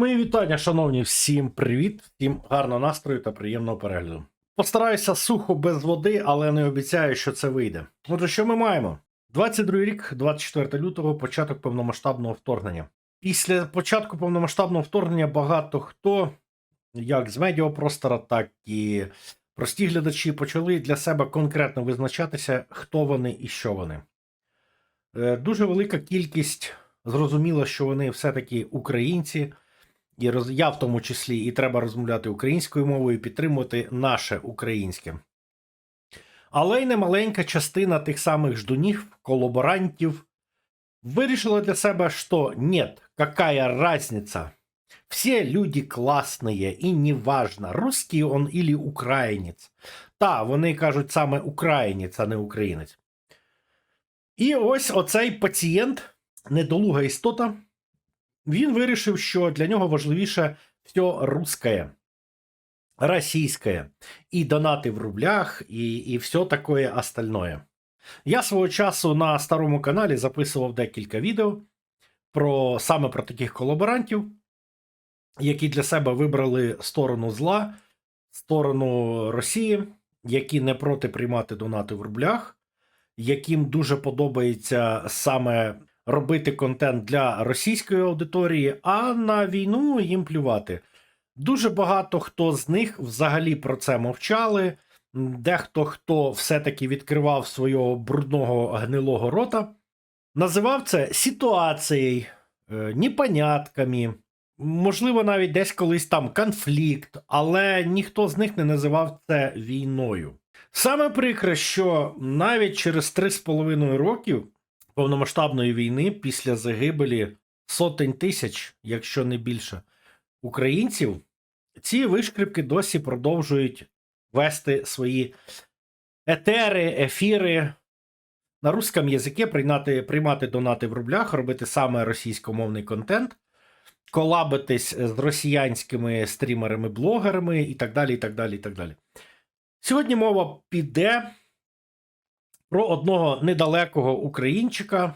Мої вітання, шановні, всім привіт, всім гарного настрою та приємного перегляду. Постараюся сухо без води, але не обіцяю, що це вийде. Отже, що ми маємо? 22 рік, 24 лютого, початок повномасштабного вторгнення. Після початку повномасштабного вторгнення багато хто, як з медіапростора, так і прості глядачі, почали для себе конкретно визначатися, хто вони і що вони. Е, Дуже велика кількість зрозуміла, що вони все-таки українці, і роз... я в тому числі, і треба розмовляти українською мовою, підтримувати наше українське. Але й немаленька частина тих самих ждунів, колаборантів, вирішила для себе, що нет, какая разница. Все люди классные, і неважно, русский он или українець. Та, вони кажуть саме українець, а не українець. І ось оцей пацієнт, недолуга істота, він вирішив, що для нього важливіше все русское, російське, і донати в рублях, і, і все таке остальное. Я свого часу на старому каналі записував декілька відео про саме про таких колаборантів, які для себе вибрали сторону зла, сторону Росії, які не проти приймати донати в рублях, яким дуже подобається саме робити контент для російської аудиторії, а на війну їм плювати. Дуже багато хто з них взагалі про це мовчали. Дехто, хто все-таки відкривав свого брудного гнилого рота, називав це ситуацією, е, непонятками, можливо, навіть десь колись там конфлікт, але ніхто з них не називав це війною. Саме прикре, що навіть через 3,5 років повномасштабної війни після загибелі сотень тисяч, якщо не більше, українців, ці вишкрипки досі продовжують вести свої етери, ефіри на русском язикі, приймати, приймати донати в рублях, робити саме російськомовний контент, колабитись з росіянськими стрімерами-блогерами і так далі. і так далі, і так далі. Сьогодні мова піде про одного недалекого українчика,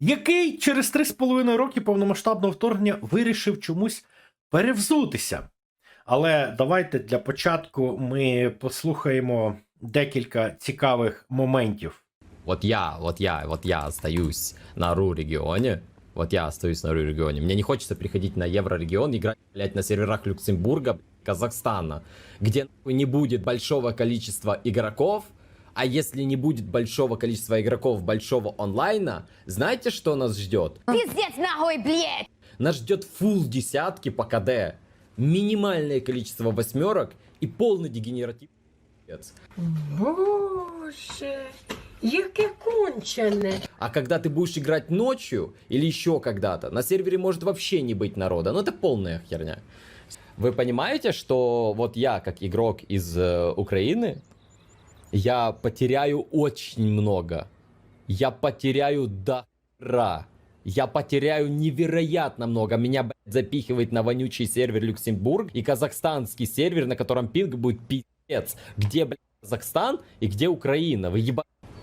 який через 3,5 роки повномасштабного вторгнення вирішив чомусь перевзутися. Але давайте для початку ми послухаємо декілька цікавих моментів. Вот я, вот я, вот я остаюсь на РУ-регионе. Вот я остаюсь на РУ-регионе. Мне не хочется приходить на Еврорегион, играть, блядь, на серверах Люксембурга, Казахстана, нахуй, не будет большого количества игроков, а если не будет большого количества игроков большого онлайна, знаете, что нас ждет? Пиздец нахуй, блядь! Нас ждет фул десятки по КД, минимальное количество восьмерок и полный дегенератив. Боже, яке кончене. А когда ты будешь играть ночью или еще когда-то, на сервере может вообще не быть народа. Ну это полная херня. Вы понимаете, что вот я, как игрок из э, Украины, я потеряю очень много. Я потеряю до хера. Я потеряю невероятно много. Меня, блядь, запихивает на вонючий сервер Люксембург и казахстанский сервер, на котором пинг будет пиздец. Где, блядь, Казахстан и где Украина? Вы еба...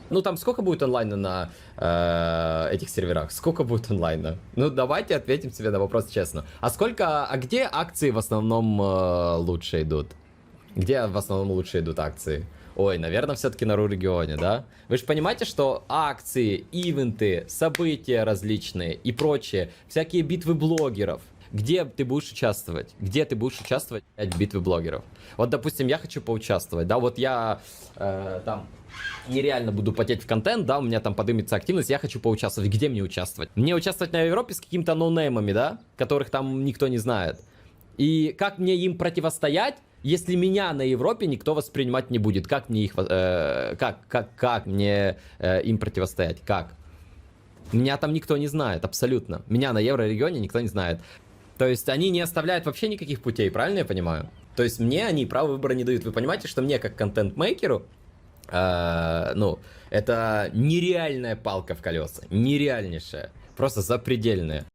Ну там сколько будет онлайна на э, этих серверах? Сколько будет онлайна? Ну давайте ответим себе на вопрос честно. А сколько, а где акции в основном э, лучше идут? Где в основном лучше идут акции? Ой, наверное, все-таки на регионе, да? Вы же понимаете, что акции, ивенты, события различные и прочее, всякие битвы блогеров, где ты будешь участвовать? Где ты будешь участвовать в битвы блогеров? Вот, допустим, я хочу поучаствовать, да, вот я э, там нереально буду потеть в контент, да, у меня там подымется активность, я хочу поучаствовать. Где мне участвовать? Мне участвовать на Европе с какими-то ноунеймами, да, которых там никто не знает. И как мне им противостоять, если меня на Европе никто воспринимать не будет? Как мне их, э, как, как, как мне э, им противостоять? Как? Меня там никто не знает, абсолютно. Меня на еврорегионе никто не знает. То есть они не оставляют вообще никаких путей, правильно я понимаю? То есть мне они право выбора не дают. Вы понимаете, что мне как контент-мейкеру, э, ну, это нереальная палка в колеса. Нереальнейшая. Просто запредельная.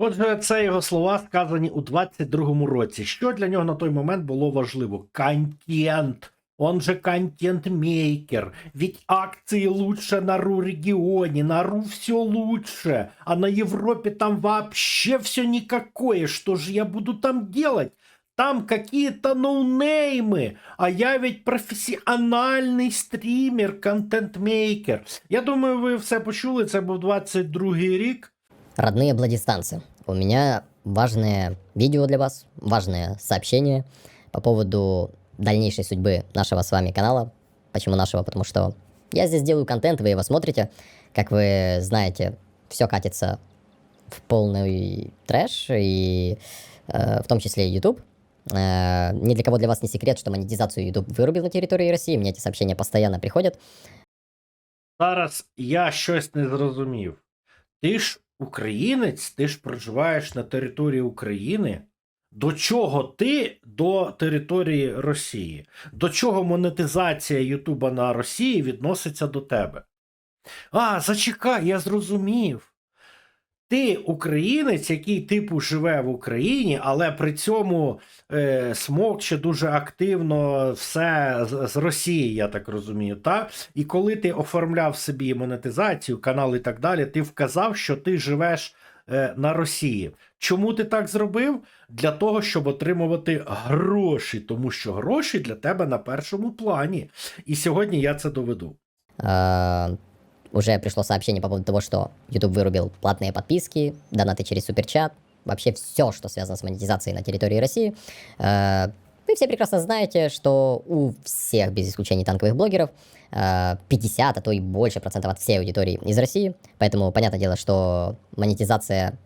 Отже, це його слова сказані у 22-му році. Що для нього на той момент було важливо? Контент. Он же контент-мейкер. Ведь акции лучше на РУ регионе, на РУ все лучше. А на Европе там вообще все никакое. Что же я буду там делать? Там какие-то ноунеймы. А я ведь професіональний стрімер, контент-мейкер. Я думаю, ви все почули. Це був 22-й рік. Родные владистанцы, у меня важное видео для вас, важное сообщение по поводу дальнейшей судьбы нашего с вами канала. Почему нашего? Потому что я здесь делаю контент, вы его смотрите. Как вы знаете, все катится в полный трэш, и э, в том числе и YouTube. Э, ни для кого для вас не секрет, что монетизацию YouTube вырубил на территории России. Мне эти сообщения постоянно приходят. Зараз я щось не зрозумів. Ти ж українець, ти ж проживаєш на території України. До чого ти до території Росії? До чого монетизація Ютуба на Росії відноситься до тебе? А, зачекай, я зрозумів. Ти українець, який типу живе в Україні, але при цьому е, смокче дуже активно все з, з Росії, я так розумію. Та? І коли ти оформляв собі монетизацію, канал і так далі, ти вказав, що ти живеш е, на Росії. Чому ти так зробив? Для того, щоб отримувати гроші, тому що гроші для тебе на першому плані. І сьогодні я це доведу. А, уже пришло сообщение по поводу того, что YouTube вырубил платные подписки, донаты через суперчат, вообще все, что связано с монетизацией на территории России. А, Вы все прекрасно знаете, что у всех, без исключения танковых блогеров, а, 50, а то и больше процентов от всей аудитории из России. Поэтому понятное дело, что монетизация,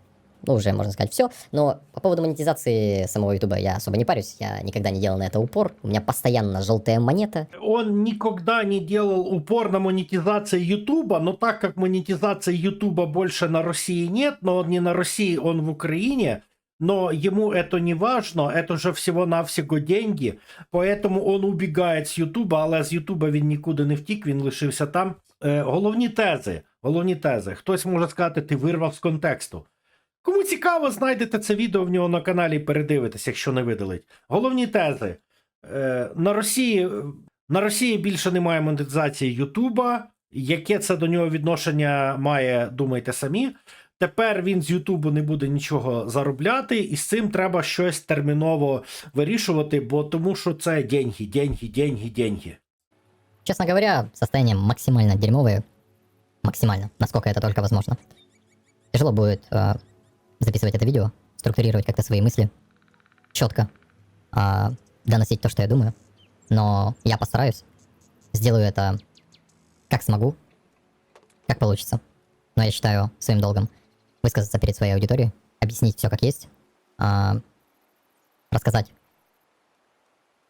ну, уже можно сказать все. Но по поводу монетизации самого Ютуба я особо не парюсь. Я никогда не делал на это упор. У меня постоянно желтая монета. Он никогда не делал упор на монетизации Ютуба, но так как монетизации Ютуба больше на России нет, но он не на России, он в Украине, но ему это не важно, это же всего-навсього деньги, поэтому он убігає з Ютуба, але з Ютуба він нікуди не втік, він лишився там. Е, головні тези, головні тези. Хтось може сказати, ти вирвав з контексту. Кому цікаво, знайдете це відео в нього на каналі і передивитесь, якщо не видалить. Головні тези. Е, на Росії на Росії більше немає монетизації Ютуба. Яке це до нього відношення має, думайте самі. Тепер він з Ютубу не буде нічого заробляти, і з цим треба щось терміново вирішувати, бо тому що це деньги, деньги, деньги, деньги. Честно говоря, состояние максимально дерьмовое. Максимально, насколько это только возможно. Тяжело будет э, записывать это видео, структурировать как-то свои мысли четко, а, доносить то, что я думаю. Но я постараюсь. Сделаю это как смогу, как получится. Но я считаю своим долгом высказаться перед своей аудиторией, объяснить все как есть, а, рассказать,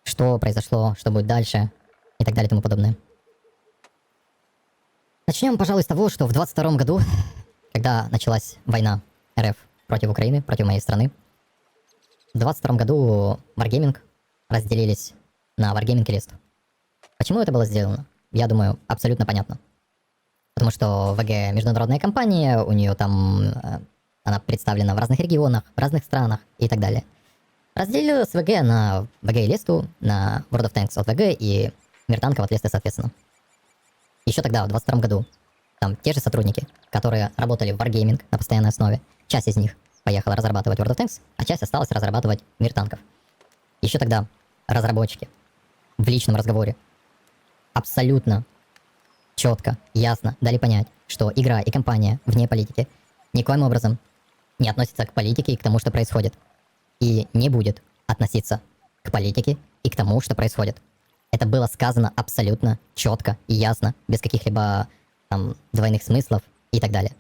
что произошло, что будет дальше, и так далее и тому подобное. Начнем, пожалуй, с того, что в 22 году, когда началась война РФ против Украины, против моей страны, в 22 году Wargaming разделились на Wargaming и List. Почему это было сделано? Я думаю, абсолютно понятно. Потому что ВГ международная компания, у нее там э, она представлена в разных регионах, в разных странах и так далее. Разделилась ВГ на ВГ и Лесту, на World of Tanks от ВГ и Мир танков от Лесты, соответственно. Еще тогда, в 22 году, там те же сотрудники, которые работали в Wargaming на постоянной основе, часть из них поехала разрабатывать World of Tanks, а часть осталась разрабатывать Мир танков. Еще тогда разработчики в личном разговоре абсолютно четко, ясно дали понять, что игра и компания вне политики никоим образом не относится к политике и к тому, что происходит. И не будет относиться к политике и к тому, что происходит. Это было сказано абсолютно четко и ясно, без каких-либо там двойных смыслов и так далее.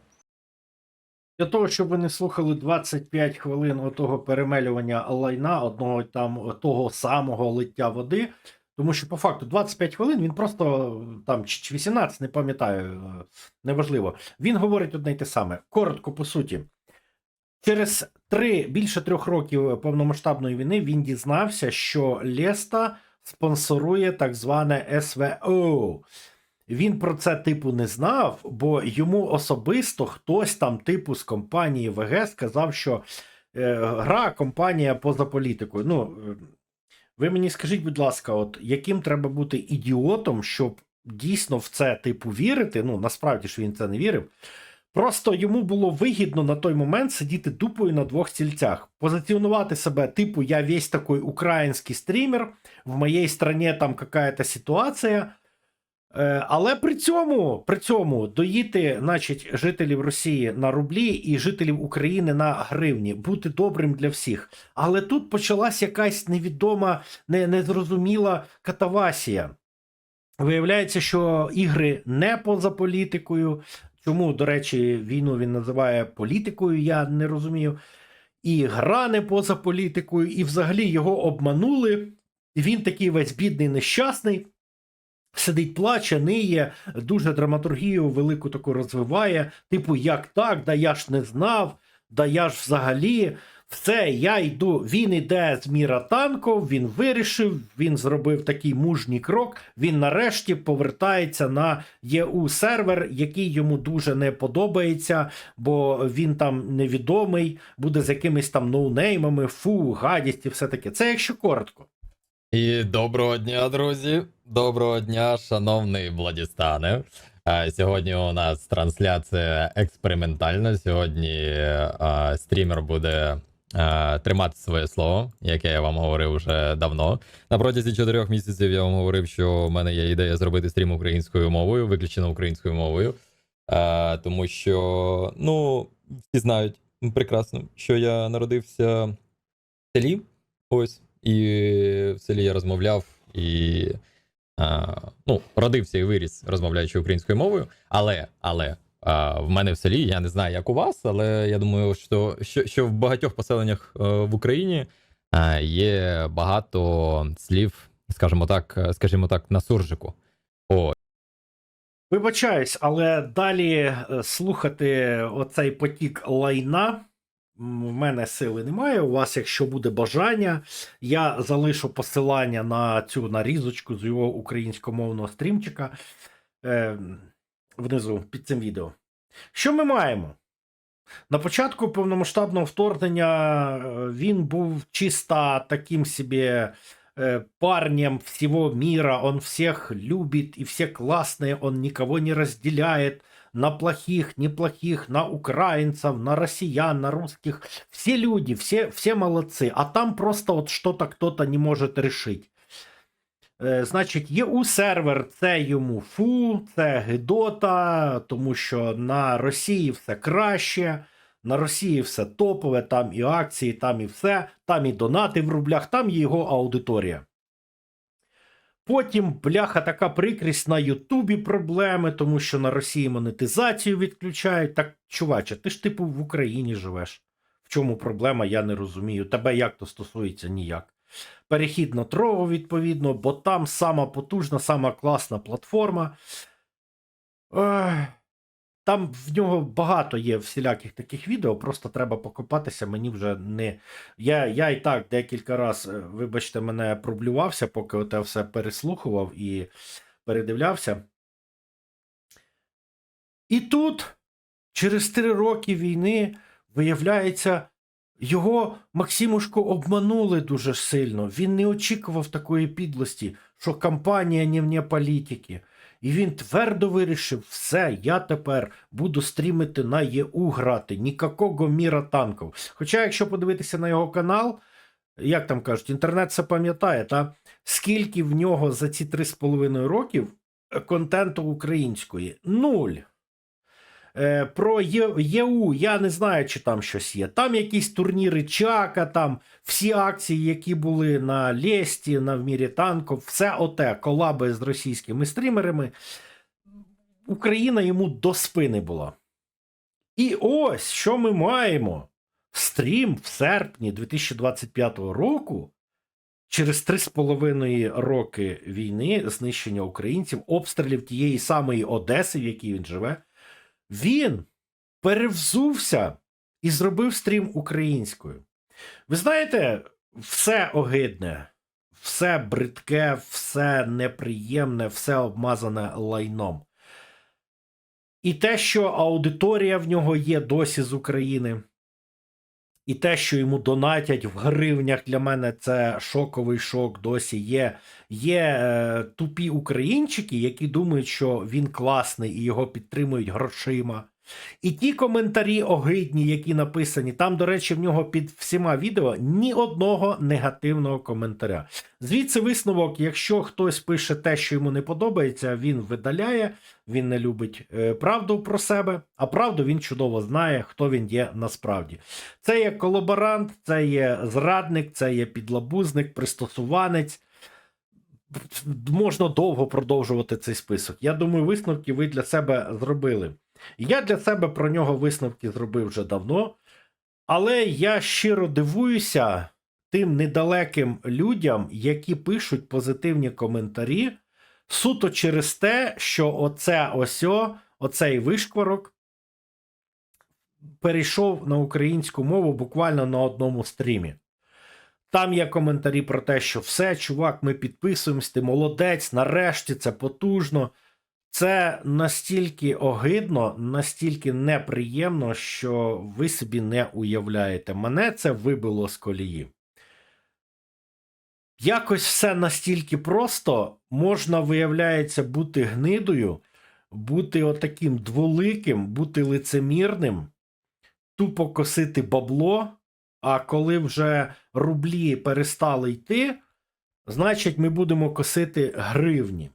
Для того, щоб ви не слухали 25 хвилин отого перемелювання лайна, одного там того самого лиття води. Тому що по факту 25 хвилин він просто там чи чи 18, не пам'ятаю, е, неважливо. Він говорить одне й те саме. Коротко, по суті. Через три, більше трьох років повномасштабної війни він дізнався, що Леста спонсорує так зване СВО. Він про це типу не знав, бо йому особисто хтось там, типу, з компанії ВГ сказав, що е, гра компанія поза політикою. Ну, е, Ви мені скажіть, будь ласка, от яким треба бути ідіотом, щоб дійсно в це типу вірити? Ну насправді ж він це не вірив. Просто йому було вигідно на той момент сидіти дупою на двох стільцях, позиціонувати себе, типу, я весь такий український стрімер, в моїй стране там какая-то ситуація. Е, Але при цьому, при цьому доїти, значить, жителів Росії на рублі і жителів України на гривні, бути добрим для всіх. Але тут почалась якась невідома, не, незрозуміла катавасія. Виявляється, що ігри не поза політикою. Чому, до речі, війну він називає політикою, я не розумію. І гра не поза політикою, і взагалі його обманули. І він такий весь бідний, нещасний. Сидить, плаче, ниє, дуже драматургію велику таку розвиває. Типу, як так? Да я ж не знав, да я ж взагалі. Все, я йду. Він іде з міра танков, він вирішив, він зробив такий мужній крок. Він нарешті повертається на ЄУ сервер, який йому дуже не подобається, бо він там невідомий, буде з якимись там ноунеймами, фу, гадість і все таке. Це якщо коротко. І доброго дня, друзі. Доброго дня, шановний Владістане. Е, Сьогодні у нас трансляція експериментальна. Сьогодні е, стрімер буде е, тримати своє слово, яке я вам говорив вже давно. На протязі чотирьох місяців я вам говорив, що в мене є ідея зробити стрім українською мовою, виключно українською мовою. Тому що, ну, всі знають прекрасно, що я народився в селі. Ось. І в селі я розмовляв і ну, родився і виріс, розмовляючи українською мовою. Але, але в мене в селі, я не знаю, як у вас, але я думаю, що, що, що в багатьох поселеннях е, в Україні є багато слів, скажімо так, е, скажімо так, на суржику. О, Вибачаюсь, але далі е, слухати оцей потік лайна. В мене сили немає. У вас, якщо буде бажання, я залишу посилання на цю нарізочку з його українськомовного стрімчика е, внизу під цим відео. Що ми маємо? На початку повномасштабного вторгнення е, він був чисто таким собі э, парнем всего мира, он всех любит и все классные, он никого не разделяет на плохих, неплохих, на украинцев, на россиян, на русских. Все люди, все, все молодцы, а там просто вот что-то кто-то не может решить. Е, Значить, ЄУ сервер це йому фу, це гидота, тому що на Росії все краще, на Росії все топове, там і акції, там і все, там і донати в рублях, там є його аудиторія. Потім, бляха, така прикрість на Ютубі проблеми, тому що на Росії монетизацію відключають. Так, чуваче, ти ж типу в Україні живеш. В чому проблема, я не розумію. Тебе як то стосується ніяк. Перехід на Трово, відповідно, бо там сама потужна, сама класна платформа. Ех, Там в нього багато є всіляких таких відео, просто треба покопатися. Мені вже не. Я, я і так декілька разів, вибачте, мене проблювався, поки оте все переслухував і передивлявся. І тут, через три роки війни, виявляється, його Максимушку обманули дуже сильно. Він не очікував такої підлості, що кампанія не вне політики. І він твердо вирішив: все, я тепер буду стрімити на ЄУ грати, нікакого міра танків. Хоча, якщо подивитися на його канал, як там кажуть, інтернет все пам'ятає, та скільки в нього за ці 3,5 років е, контенту української? Нуль. Е, Про ЄУ я не знаю, чи там щось є. Там якісь турніри Чака, там всі акції, які були на Лєсті, на в мірі танків, все оте, колаби з російськими стрімерами. Україна йому до спини була. І ось що ми маємо. Стрім в серпні 2025 року. Через 3,5 роки війни, знищення українців, обстрілів тієї самої Одеси, в якій він живе, він перевзувся і зробив стрім українською. Ви знаєте, все огидне, все бридке, все неприємне, все обмазане лайном. І те, що аудиторія в нього є досі з України, І те, що йому донатять в гривнях, для мене це шоковий шок досі є. Є е, тупі українчики, які думають, що він класний і його підтримують грошима. І ті коментарі огидні, які написані, там, до речі, в нього під всіма відео ні одного негативного коментаря. Звідси висновок, якщо хтось пише те, що йому не подобається, він видаляє, він не любить е, правду про себе, а правду він чудово знає, хто він є насправді. Це є колаборант, це є зрадник, це є підлабузник, пристосуванець. Можна довго продовжувати цей список. Я думаю, висновки ви для себе зробили. Я для себе про нього висновки зробив вже давно, але я щиро дивуюся тим недалеким людям, які пишуть позитивні коментарі, суто через те, що оце осьо, оцей вишкварок перейшов на українську мову буквально на одному стрімі. Там є коментарі про те, що все, чувак, ми підписуємось, ти молодець, нарешті це потужно. Це настільки огидно, настільки неприємно, що ви собі не уявляєте. Мене це вибило з колії. Якось все настільки просто можна, виявляється, бути гнидою, бути отаким дволиким, бути лицемірним, тупо косити бабло. А коли вже рублі перестали йти, значить, ми будемо косити гривні.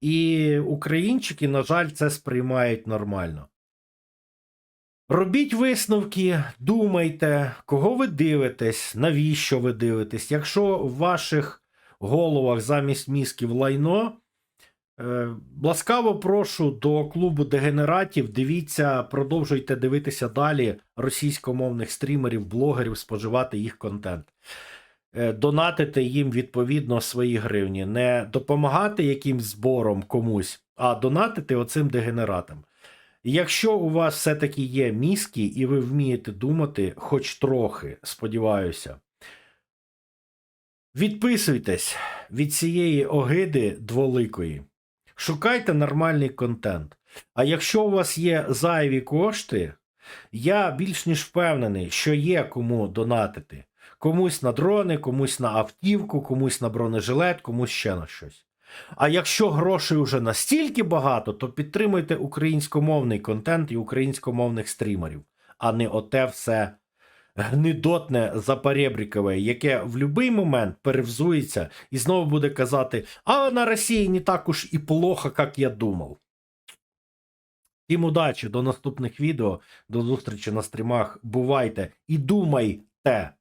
І українчики, на жаль, це сприймають нормально. Робіть висновки, думайте, кого ви дивитесь, навіщо ви дивитесь. Якщо в ваших головах замість мізків лайно, е, ласкаво прошу до клубу дегенератів. Дивіться, продовжуйте дивитися далі російськомовних стрімерів, блогерів, споживати їх контент. Е, донатити їм відповідно свої гривні, не допомагати якимсь збором комусь, а донатити оцим дегенератам. Якщо у вас все-таки є мізки і ви вмієте думати, хоч трохи, сподіваюся, відписуйтесь від цієї огиди дволикої, шукайте нормальний контент. А якщо у вас є зайві кошти, я більш ніж впевнений, що є кому донатити. Комусь на дрони, комусь на автівку, комусь на бронежилет, комусь ще на щось. А якщо грошей вже настільки багато, то підтримуйте українськомовний контент і українськомовних стрімерів, а не оте все гнидотне запарєбрікове, яке в будь-який момент перевзується і знову буде казати: а на Росії не так уж і плохо, як я думав. Всім удачі, до наступних відео, до зустрічі на стрімах. Бувайте і думайте!